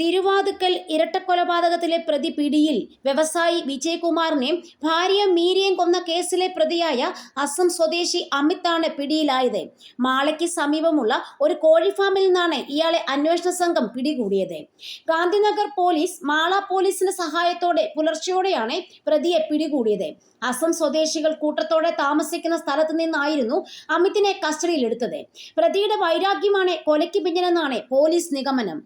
തിരുവാതുക്കൽ ഇരട്ടക്കൊലപാതകത്തിലെ പ്രതി പിടിയിൽ വ്യവസായി വിജയകുമാറിനെയും ഭാര്യ മീരയും കൊന്ന കേസിലെ പ്രതിയായ അസം സ്വദേശി അമിതാണ് പിടിയിലായത്. മാളയ്ക്ക് സമീപമുള്ള ഒരു കോഴി ഫാമിൽ നിന്നാണ് ഇയാളെ അന്വേഷണ സംഘം പിടികൂടിയത്. ഗാന്ധിനഗർ പോലീസ് മാള പോലീസിന്റെ സഹായത്തോടെ പുലർച്ചെയോടെയാണ് പ്രതിയെ പിടികൂടിയത്. അസം സ്വദേശികൾ കൂട്ടത്തോടെ താമസിക്കുന്ന സ്ഥലത്ത് നിന്നായിരുന്നു അമിതിനെ കസ്റ്റഡിയിലെടുത്തത്. പ്രതിയുടെ വൈരാഗ്യമാണ് കൊലയ്ക്ക് പിന്നിലെന്നാണ് പോലീസ് നിഗമനം.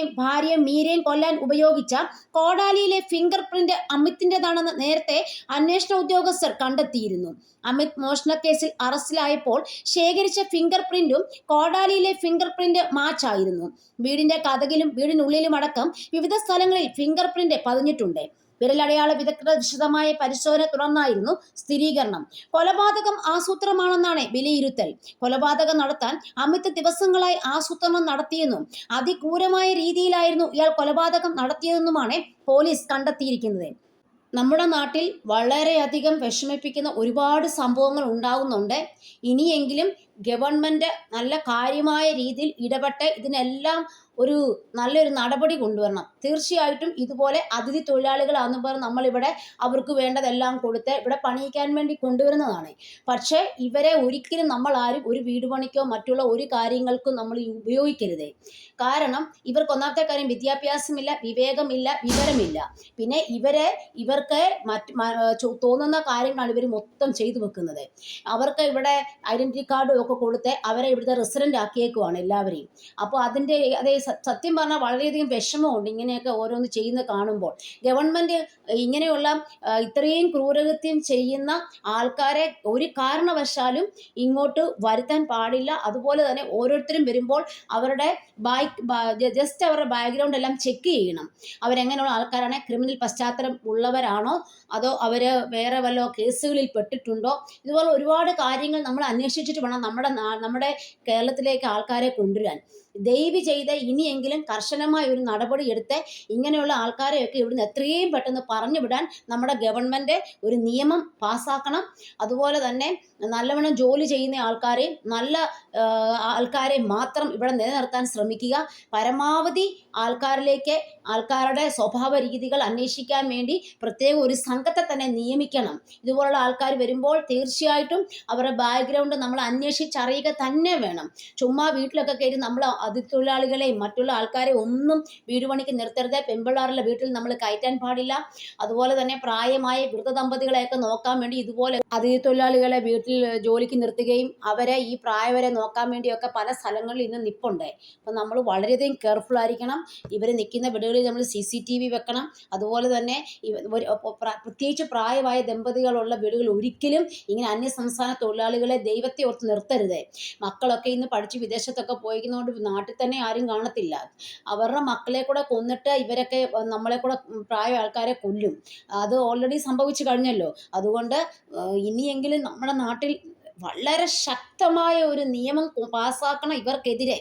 വിജയകുമാറിനെയും ഭാര്യ മീരയും കൊല്ലാൻ ഉപയോഗിച്ച കോടാലിയിലെ ഫിംഗർ പ്രിന്റ് അമിത്തിന്റെതാണെന്ന് നേരത്തെ അന്വേഷണ ഉദ്യോഗസ്ഥർ കണ്ടെത്തിയിരുന്നു. അമിത് മോഷണക്കേസിൽ അറസ്റ്റിലായപ്പോൾ ശേഖരിച്ച ഫിംഗർ പ്രിന്റും കോടാലിയിലെ ഫിംഗർ പ്രിന്റ് മാച്ച് ആയിരുന്നു. വീടിന്റെ കഥകിലും വീടിനുള്ളിലും അടക്കം വിവിധ സ്ഥലങ്ങളിൽ ഫിംഗർ പ്രിന്റ് പതിഞ്ഞിട്ടുണ്ട്. വിരലടയാള വിദഗ്ധ വിശദമായ പരിശോധന തുടർന്നായിരുന്നു സ്ഥിരീകരണം. കൊലപാതകം ആസൂത്രമാണെന്നാണ് വിലയിരുത്തൽ. കൊലപാതകം നടത്താൻ അമിത് ദിവസങ്ങളായി ആസൂത്രണം നടത്തിയെന്നും അതിക്രൂരമായ രീതിയിലായിരുന്നു ഇയാൾ കൊലപാതകം നടത്തിയതെന്നുമാണ് പോലീസ് കണ്ടെത്തിയിരിക്കുന്നത്. നമ്മുടെ നാട്ടിൽ വളരെയധികം വിഷമിപ്പിക്കുന്ന ഒരുപാട് സംഭവങ്ങൾ ഉണ്ടാകുന്നുണ്ട്. ഇനിയെങ്കിലും ഗവൺമെന്റ് നല്ല കാര്യമായ രീതിയിൽ ഇടപെട്ട് ഇതിനെല്ലാം ഒരു നല്ലൊരു നടപടി കൊണ്ടുവരണം. തീർച്ചയായിട്ടും ഇതുപോലെ അതിഥി തൊഴിലാളികളാന്ന് പറഞ്ഞ് നമ്മളിവിടെ അവർക്ക് വേണ്ടതെല്ലാം കൊടുത്ത് ഇവിടെ പണിയിക്കാൻ വേണ്ടി കൊണ്ടുവരുന്നതാണ്. പക്ഷേ ഇവരെ ഒരിക്കലും നമ്മൾ ആരും ഒരു വീട് പണിക്കോ മറ്റുള്ള ഒരു കാര്യങ്ങൾക്കും നമ്മൾ ഉപയോഗിക്കരുത്. കാരണം ഇവർക്ക് ഒന്നാമത്തെ കാര്യം വിദ്യാഭ്യാസമില്ല വിവേകമില്ല വിവരമില്ല. പിന്നെ ഇവരെ ഇവർക്ക് മറ്റ് തോന്നുന്ന കാര്യങ്ങളാണ് ഇവർ മൊത്തം ചെയ്തു വെക്കുന്നത്. അവർക്ക് ഇവിടെ ഐഡന്റിറ്റി കാർഡും ഒക്കെ കൊടുത്ത് അവരെ ഇവിടുത്തെ റെസിഡന്റ് ആക്കിയേക്കുവാണ് എല്ലാവരെയും. അപ്പോൾ അതിന്റെ അതേ സത്യം പറഞ്ഞാൽ വളരെയധികം വിഷമമുണ്ട് ഇങ്ങനെയൊക്കെ ഓരോന്ന് ചെയ്യുന്ന കാണുമ്പോൾ. ഗവൺമെന്റ് ഇങ്ങനെയുള്ള ഇത്രയും ക്രൂരകൃത്യം ചെയ്യുന്ന ആൾക്കാരെ ഒരു കാരണവശാലും ഇങ്ങോട്ട് വരുത്താൻ പാടില്ല. അതുപോലെ തന്നെ ഓരോരുത്തരും വരുമ്പോൾ അവരുടെ ബാക്ക് ജസ്റ്റ് അവരുടെ ബാക്ക്ഗ്രൗണ്ട് എല്ലാം ചെക്ക് ചെയ്യണം. അവരെങ്ങനെയുള്ള ആൾക്കാരാണ്? ക്രിമിനൽ പശ്ചാത്തലം ഉള്ളവരാണോ? അതോ അവർ വേറെ വല്ല കേസുകളിൽ പെട്ടിട്ടുണ്ടോ? ഇതുപോലെ ഒരുപാട് കാര്യങ്ങൾ നമ്മൾ അന്വേഷിച്ചിട്ട് വേണം നമ്മുടെ നമ്മുടെ കേരളത്തിലേക്ക് ആൾക്കാരെ കൊണ്ടുവരാൻ. ദയവ് ചെയ്ത് ഇനിയെങ്കിലും കർശനമായ ഒരു നടപടി എടുത്ത് ഇങ്ങനെയുള്ള ആൾക്കാരെയൊക്കെ ഇവിടുന്ന് എത്രയും പെട്ടെന്ന് പറഞ്ഞു വിടാൻ നമ്മുടെ ഗവൺമെന്റ് ഒരു നിയമം പാസ്സാക്കണം. അതുപോലെ തന്നെ നല്ലവണ്ണം ജോലി ചെയ്യുന്ന ആൾക്കാരെയും നല്ല ആൾക്കാരെ മാത്രം ഇവിടെ നിലനിർത്താൻ ശ്രമിക്കുക. പരമാവധി ആൾക്കാരിലേക്ക് ആൾക്കാരുടെ സ്വഭാവ രീതികൾ അന്വേഷിക്കാൻ വേണ്ടി പ്രത്യേക ഒരു സംഘത്തെ തന്നെ നിയമിക്കണം. ഇതുപോലുള്ള ആൾക്കാർ വരുമ്പോൾ തീർച്ചയായിട്ടും അവരുടെ ബാക്ക്ഗ്രൗണ്ട് നമ്മൾ അന്വേഷിച്ചറിയുക തന്നെ വേണം. ചുമ്മാ വീട്ടിലൊക്കെ കയറി നമ്മൾ അതിഥിത്തൊഴിലാളികളെയും മറ്റുള്ള ആൾക്കാരെ ഒന്നും വീട് പണിക്ക് നിർത്തരുത്. പെമ്പിള്ളാറുള്ള വീട്ടിൽ നമ്മൾ കയറ്റാൻ പാടില്ല. അതുപോലെ തന്നെ പ്രായമായ വൃദ്ധ ദമ്പതികളെയൊക്കെ നോക്കാൻ വേണ്ടി ഇതുപോലെ അതിഥിത്തൊഴിലാളികളെ വീട്ടിൽ ജോലിക്ക് നിർത്തുകയും അവരെ ഈ പ്രായവരെ നോക്കാൻ വേണ്ടിയൊക്കെ പല സ്ഥലങ്ങളിൽ ഇന്ന് നിപ്പുണ്ട്. അപ്പം നമ്മൾ വളരെയധികം കെയർഫുൾ ആയിരിക്കണം. ഇവർ നിൽക്കുന്ന വീടുകളിൽ നമ്മൾ സി സി ടി വി വെക്കണം. അതുപോലെ തന്നെ പ്രത്യേകിച്ച് പ്രായമായ ദമ്പതികളുള്ള വീടുകൾ ഒരിക്കലും ഇങ്ങനെ അന്യസംസ്ഥാന തൊഴിലാളികളെ ദൈവത്തെ ഓർത്ത് നിർത്തരുത്. മക്കളൊക്കെ ഇന്ന് പഠിച്ച് വിദേശത്തൊക്കെ പോയിക്കുന്നതുകൊണ്ട് നാട്ടിൽ തന്നെ ആരും കാണത്തില്ല. അവരുടെ മക്കളെ കൂടെ കൊന്നിട്ട് ഇവരൊക്കെ നമ്മളെ കൂടെ പ്രായ ആൾക്കാരെ കൊല്ലും. അത് ഓൾറെഡി സംഭവിച്ചു കഴിഞ്ഞല്ലോ. അതുകൊണ്ട് ഇനിയെങ്കിലും നമ്മുടെ നാട്ടിൽ വളരെ ശക്തമായ ഒരു നിയമം പാസ്സാക്കണം ഇവർക്കെതിരെ.